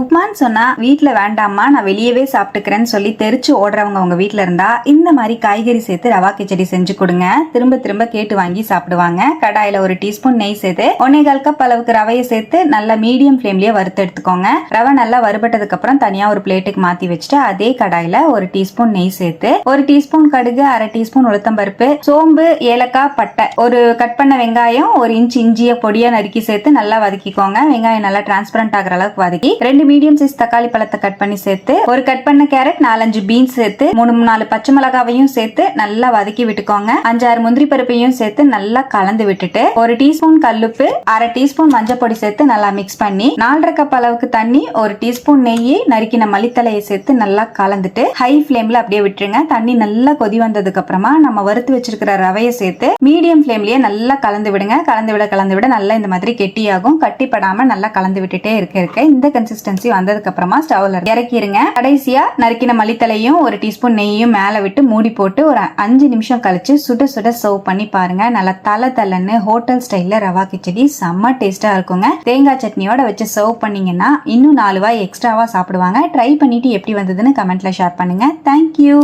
உப்மான்னு சொன்னா வீட்ல வேண்டாம்மா நான் வெளியவே சாப்பிட்டுக்கிறேன்னு சொல்லி தெரிச்சு ஓடுறவங்க உங்க வீட்ல இருந்தா இந்த மாதிரி காய்கறி சேர்த்து ரவா கிச்சடி செஞ்சு கொடுங்க. திரும்ப திரும்ப கேட்டு வாங்கி சாப்பிடுவாங்க. கடாயில ஒரு டீஸ்பூன் நெய் சேர்த்து ஒன்னேகால் கப் அளவுக்கு ரவையை சேர்த்து நல்லா மீடியம் ஃப்ளேம்லேயே வறுத்து எடுத்துக்கோங்க. ரவை நல்லா வறுபட்டதுக்கு அப்புறம் தனியா ஒரு பிளேட்டுக்கு மாத்தி வச்சுட்டு அதே கடாயில ஒரு டீஸ்பூன் நெய் சேர்த்து ஒரு டீஸ்பூன் கடுகு அரை டீஸ்பூன் உளுத்தம்பருப்பு சோம்பு ஏலக்காய் பட்டை ஒரு கட் பண்ண வெங்காயம் ஒரு இன்ச் இஞ்சிய பொடியா நறுக்கி சேர்த்து நல்லா வதக்கிக்கோங்க. வெங்காயம் நல்லா டிரான்ஸ்பரண்ட் ஆகுற அளவுக்கு வதக்கி ரெண்டு மீடியம் சைஸ் தக்காளி பழத்தை கட் பண்ணி சேர்த்து ஒரு கட் பண்ண கேரட் நாலஞ்சு பீன்ஸ் சேர்த்து மூணு நாலு பச்சை மிளகாவையும் சேர்த்து நல்லா வதக்கி விட்டுக்கோங்க. அஞ்சாறு முந்திரி பருப்பையும் சேர்த்து நல்லா கலந்து விட்டுட்டு ஒரு டீஸ்பூன் கல்லுப்பு அரை டீஸ்பூன் மஞ்சள் பொடி சேர்த்து நல்லா மிக்ஸ் பண்ணி நாலரை கப் அளவுக்கு தண்ணி ஒரு டீஸ்பூன் நெய் நறுக்கின மல்லித்தலையை சேர்த்து நல்லா கலந்துட்டு ஹை ஃப்ளேம்ல அப்படியே விட்டுருங்க. தண்ணி நல்லா கொதி வந்ததுக்கு அப்புறமா நம்ம வறுத்து வச்சிருக்கிற ரவையை சேர்த்து மீடியம் ஃப்ளேம்லயே நல்லா கலந்து விடுங்க. கலந்து விட கலந்து விட நல்லா இந்த மாதிரி கெட்டியாகும். கட்டிப்படாம நல்லா கலந்து விட்டுட்டே இருக்க இருக்க இந்த கன்சிஸ்டன்சி வந்ததுக்கு அப்புறமா ஸ்டவ்ல இறக்கிருங்க. கடைசியா நறுக்கின மல்லித்தலையும் ஒரு டீஸ்பூன் நெய்யும் மேல விட்டு மூடி போட்டு ஒரு அஞ்சு நிமிஷம் கழிச்சு சுட சுட சர்வ் பண்ணி பாருங்க. நல்லா தலை தலைன்னு ஹோட்டல் ஸ்டைல்ல ரவா கிச்சடி செம்ம டேஸ்டா இருக்குங்க. தேங்காய் சட்னியோட வச்சு சர்வ் பண்ணீங்கன்னா இன்னும் நாலு வாய் எக்ஸ்ட்ராவா சாப்பிடுவாங்க. ட்ரை பண்ணிட்டு எப்படி வந்ததுன்னு கமெண்ட்ல ஷேர் பண்ணுங்க. தேங்க்யூ